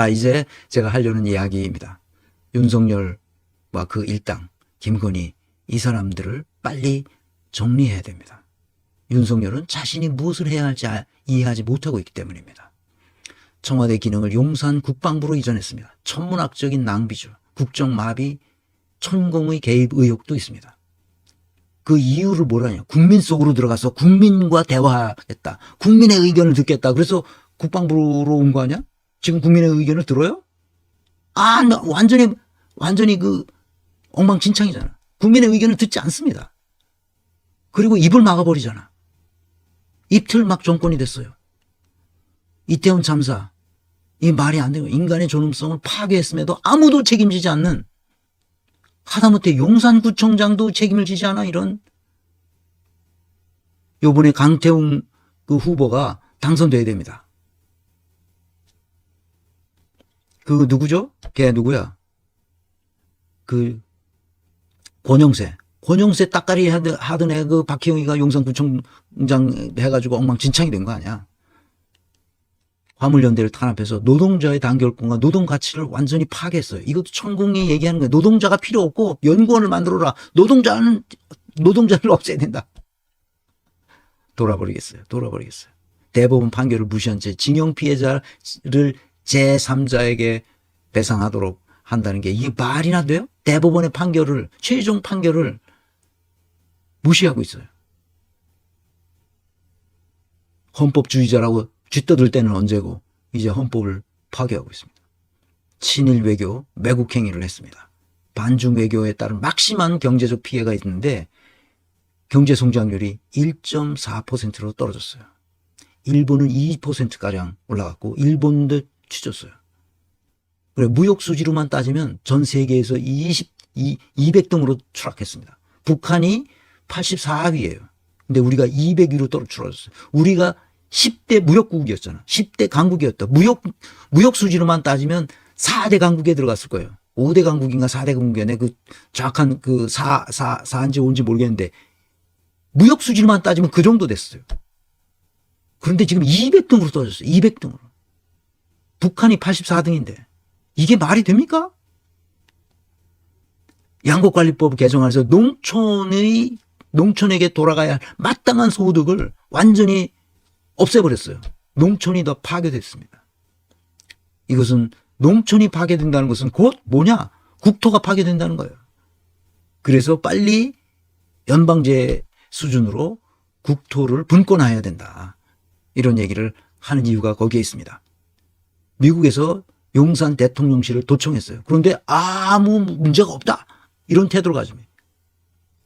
자, 이제 제가 하려는 이야기입니다. 윤석열과 그 일당, 김건희, 이 사람들을 빨리 정리해야 됩니다. 윤석열은 자신이 무엇을 해야 할지 아- 이해하지 못하고 있기 때문입니다. 청와대 기능을 용산 국방부로 이전했습니다. 천문학적인 낭비죠. 국정 마비, 천공의 개입 의혹도 있습니다. 그 이유를 뭐라냐. 국민 속으로 들어가서 국민과 대화하겠다. 국민의 의견을 듣겠다. 그래서 국방부로 온 거 아니야? 지금 국민의 의견을 들어요? 아, 나 완전히, 완전히 그 엉망진창이잖아. 국민의 의견을 듣지 않습니다. 그리고 입을 막아버리잖아. 입틀 막 정권이 됐어요. 이태원 참사. 이 말이 안 되고 인간의 존엄성을 파괴했음에도 아무도 책임지지 않는 하다못해 용산구청장도 책임을 지지 않아 이런 요번에 강태웅 그 후보가 당선돼야 됩니다. 그 누구죠? 걔 누구야? 그 권영세. 권영세 하던, 하던 애 그 박희영이가 용산구청장 해가지고 엉망진창이 된 거 아니야? 화물연대를 탄압해서 노동자의 단결권과 노동 가치를 완전히 파괴했어요. 이것도 천공이 얘기하는 거예요. 노동자가 필요 없고 연구원을 만들어라. 노동자는 노동자를 없애야 된다. 돌아버리겠어요. 돌아버리겠어요. 대법원 판결을 무시한 채 징용 피해자를 제3자에게 배상하도록 한다는 게 이게 말이나 돼요? 대법원의 판결을 최종 판결을 무시하고 있어요. 헌법주의자라고 쥐떠들 때는 언제고 이제 헌법을 파괴하고 있습니다. 친일 외교, 매국 행위를 했습니다. 반중 외교에 따른 막심한 경제적 피해가 있는데 경제 성장률이 1.4%로 떨어졌어요. 일본은 2%가량 올라갔고 일본도 치졌어요. 그래 무역 수지로만 따지면 전 세계에서 20, 200등으로 추락했습니다. 북한이 84위예요. 근데 우리가 200위로 떨어 줄어졌어요. 우리가 10대 무역국이었잖아. 10대 강국이었다. 무역 무역 수지로만 따지면 4대 강국에 들어갔을 거예요. 5대 강국인가 4대 강국이었네. 그 정확한 그 4, 4, 4인지 5인지 모르겠는데 무역 수지로만 따지면 그 정도 됐어요. 그런데 지금 200등으로 떨어졌어요. 200등으로. 북한이 84등인데 이게 말이 됩니까? 양곡관리법 개정안에서 농촌의 농촌에게 돌아가야 할 마땅한 소득을 완전히 없애버렸어요. 농촌이 더 파괴됐습니다. 이것은 농촌이 파괴된다는 것은 곧 뭐냐? 국토가 파괴된다는 거예요. 그래서 빨리 연방제 수준으로 국토를 분권화해야 된다. 이런 얘기를 하는 이유가 거기에 있습니다. 미국에서 용산 대통령실을 도청했어요. 그런데 아무 문제가 없다. 이런 태도를 가지면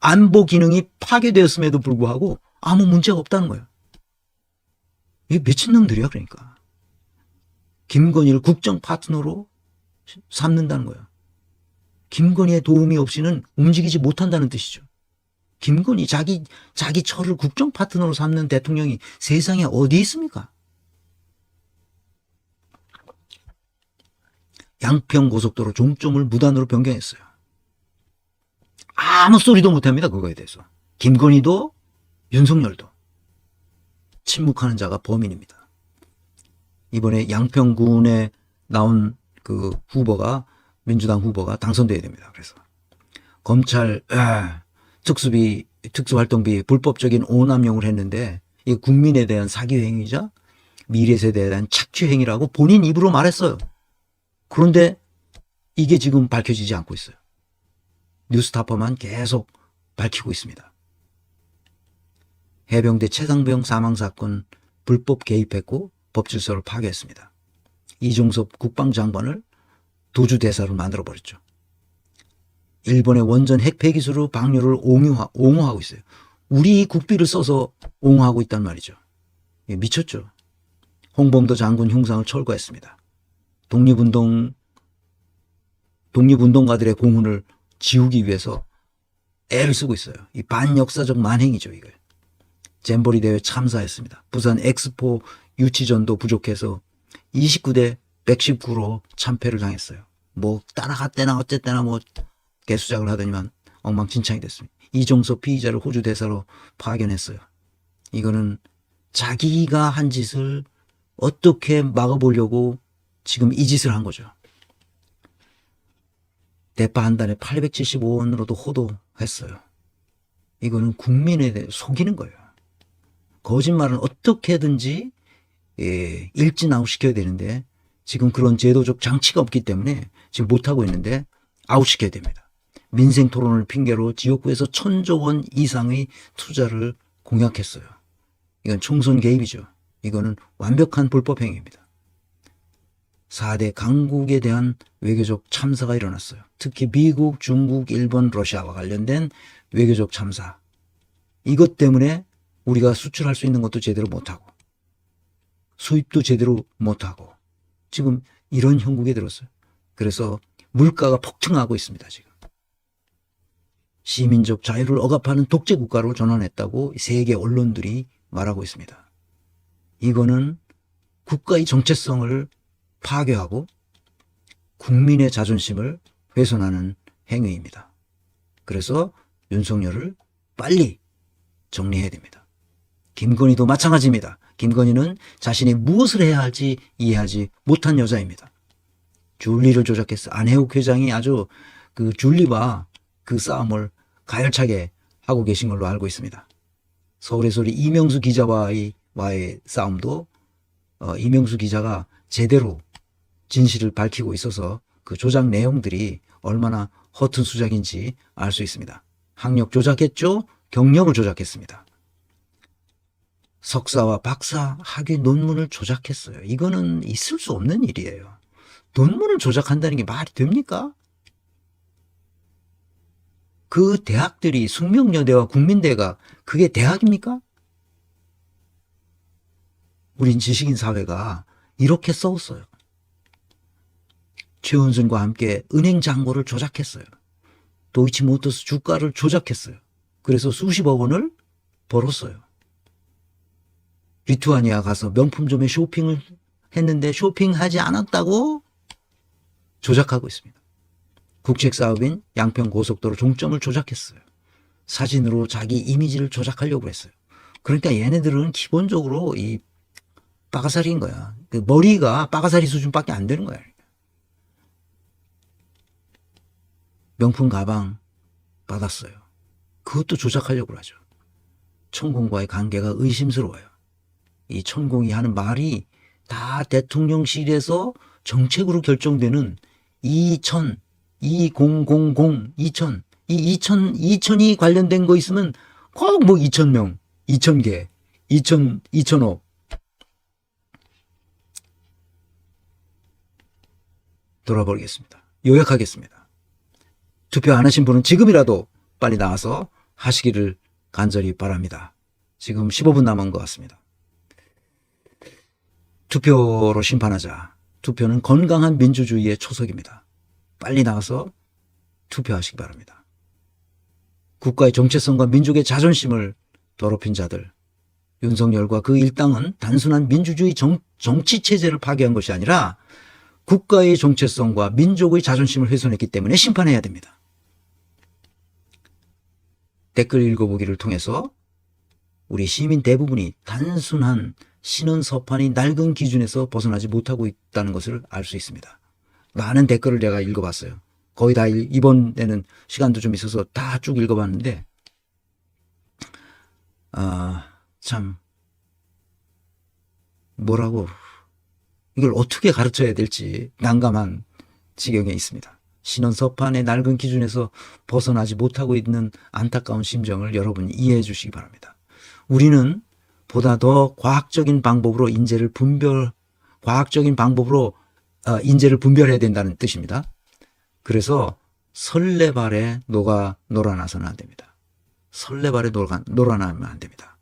안보 기능이 파괴되었음에도 불구하고 아무 문제가 없다는 거예요. 이게 미친놈들이야 그러니까. 김건희를 국정 파트너로 삼는다는 거예요. 김건희의 도움이 없이는 움직이지 못한다는 뜻이죠. 김건희 자기 자기 처를 국정 파트너로 삼는 대통령이 세상에 어디 있습니까? 양평 고속도로 종점을 무단으로 변경했어요. 아무 소리도 못합니다. 그거에 대해서. 김건희도 윤석열도 침묵하는 자가 범인입니다. 이번에 양평군에 나온 그 후보가 민주당 후보가 당선돼야 됩니다. 그래서 검찰 에, 특수비 특수활동비 불법적인 오남용을 했는데 이 국민에 대한 사기 행위자 미래 세대에 대한 착취 행위라고 본인 입으로 말했어요. 그런데 이게 지금 밝혀지지 않고 있어요. 뉴스타파만 계속 밝히고 있습니다. 해병대 최상병 사망 사건 불법 개입했고 법질서를 파괴했습니다. 이종섭 국방장관을 도주 대사로 만들어 버렸죠. 일본의 원전 핵 폐기수로 방류를 옹호하, 옹호하고 있어요. 우리 국비를 써서 옹호하고 있단 말이죠. 예, 미쳤죠. 홍범도 장군 흉상을 철거했습니다. 독립운동, 독립운동가들의 공훈을 지우기 위해서 애를 쓰고 있어요. 이 반역사적 만행이죠, 이거. 잼버리 대회 참사했습니다. 부산 엑스포 유치전도 부족해서 29대 119로 참패를 당했어요. 뭐 따라갔대나 어쨌대나 뭐 개수작을 하더니만 엉망진창이 됐습니다. 이종섭 피의자를 호주 대사로 파견했어요. 이거는 자기가 한 짓을 어떻게 막아보려고 지금 이 짓을 한 거죠. 대파 한 달에 875원으로도 호도했어요. 이거는 국민에 대해 속이는 거예요. 거짓말은 어떻게든지 예, 일진 아웃시켜야 되는데 지금 그런 제도적 장치가 없기 때문에 지금 못하고 있는데 아웃시켜야 됩니다. 민생 토론을 핑계로 지역구에서 천조 원 이상의 투자를 공약했어요. 이건 총선 개입이죠. 이거는 완벽한 불법 행위입니다. 4대 강국에 대한 외교적 참사가 일어났어요. 특히 미국, 중국, 일본, 러시아와 관련된 외교적 참사. 이것 때문에 우리가 수출할 수 있는 것도 제대로 못하고 수입도 제대로 못하고 지금 이런 형국에 들었어요. 그래서 물가가 폭증하고 있습니다. 지금. 시민적 자유를 억압하는 독재 국가로 전환했다고 세계 언론들이 말하고 있습니다. 이거는 국가의 정체성을 파괴하고 국민의 자존심을 훼손하는 행위입니다. 그래서 윤석열을 빨리 정리해야 됩니다. 김건희도 마찬가지입니다. 김건희는 자신이 무엇을 해야 할지 이해하지 못한 여자입니다. 줄리를 조작했어. 안혜욱 회장이 아주 그 줄리와 그 싸움을 가열차게 하고 계신 걸로 알고 있습니다. 서울의 소리 이명수 기자와의 와의 싸움도 어, 이명수 기자가 제대로 진실을 밝히고 있어서 그 조작 내용들이 얼마나 허튼 수작인지 알 수 있습니다. 학력 조작했죠? 경력을 조작했습니다. 석사와 박사 학위 논문을 조작했어요. 이거는 있을 수 없는 일이에요. 논문을 조작한다는 게 말이 됩니까? 그 대학들이 숙명여대와 국민대가 그게 대학입니까? 우린 지식인 사회가 이렇게 써왔어요. 최은순과 함께 은행 잔고를 조작했어요. 도이치모터스 주가를 조작했어요. 그래서 수십억 원을 벌었어요. 리투아니아 가서 명품점에 쇼핑을 했는데 쇼핑하지 않았다고 조작하고 있습니다. 국책 사업인 양평 고속도로 종점을 조작했어요. 사진으로 자기 이미지를 조작하려고 했어요. 그러니까 얘네들은 기본적으로 이 빠가사리인 거야. 그 머리가 빠가사리 수준밖에 안 되는 거야. 명품 가방 받았어요. 그것도 조작하려고 하죠. 천공과의 관계가 의심스러워요. 이 천공이 하는 말이 다 대통령실에서 정책으로 결정되는 2000, 2000, 2000, 이 2000, 2000이 관련된 거 있으면 꼭 뭐 2000명, 2000개, 2000, 2000억. 돌아버리겠습니다. 요약하겠습니다. 투표 안 하신 분은 지금이라도 빨리 나와서 하시기를 간절히 바랍니다. 지금 15분 남은 것 같습니다. 투표로 심판하자. 투표는 건강한 민주주의의 초석입니다. 빨리 나와서 투표하시기 바랍니다. 국가의 정체성과 민족의 자존심을 더럽힌 자들, 윤석열과 그 일당은 단순한 민주주의 정, 정치 체제를 파괴한 것이 아니라 국가의 정체성과 민족의 자존심을 훼손했기 때문에 심판해야 됩니다. 댓글 읽어보기를 통해서 우리 시민 대부분이 단순한 신원 서판이 낡은 기준에서 벗어나지 못하고 있다는 것을 알 수 있습니다. 많은 댓글을 제가 읽어봤어요. 거의 다 읽- 이번에는 시간도 좀 있어서 다 쭉 읽어봤는데 아, 참 뭐라고 이걸 어떻게 가르쳐야 될지 난감한 지경에 있습니다. 신원 서판의 낡은 기준에서 벗어나지 못하고 있는 안타까운 심정을 여러분 이해해 주시기 바랍니다. 우리는 보다 더 과학적인 방법으로 인재를 분별, 과학적인 방법으로 어, 인재를 분별해야 된다는 뜻입니다. 그래서 설레발에 녹아 놀아나서는 안 됩니다. 설레발에 놀아, 놀아나면 안 됩니다.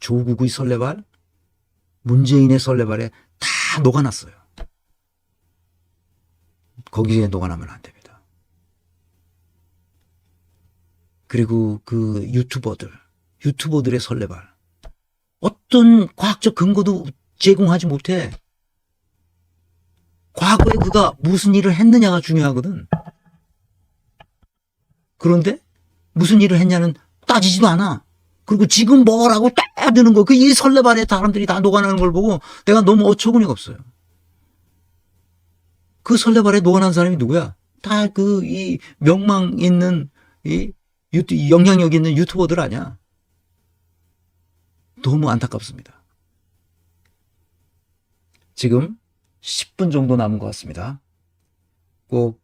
조국의 설레발, 문재인의 설레발에 다 녹아났어요. 거기에 녹아나면 안 됩니다. 그리고 그 유튜버들, 유튜버들의 설레발. 어떤 과학적 근거도 제공하지 못해. 과거에 그가 무슨 일을 했느냐가 중요하거든. 그런데 무슨 일을 했냐는 따지지도 않아. 그리고 지금 뭐라고 따드는 거, 그 이 설레발에 사람들이 다 녹아나는 걸 보고 내가 너무 어처구니가 없어요. 그 설레발에 녹아난 사람이 누구야? 다 그 이 명망 있는 이 유튜 영향력 있는 유튜버들 아니야. 너무 안타깝습니다. 지금 10분 정도 남은 것 같습니다. 꼭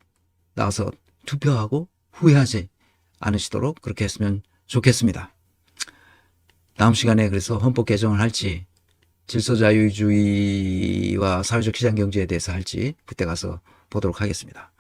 나가서 투표하고 후회하지 않으시도록 그렇게 했으면 좋겠습니다. 다음 시간에 그래서 헌법 개정을 할지 질서자유주의와 사회적 시장 경제에 대해서 할지 그때 가서 보도록 하겠습니다.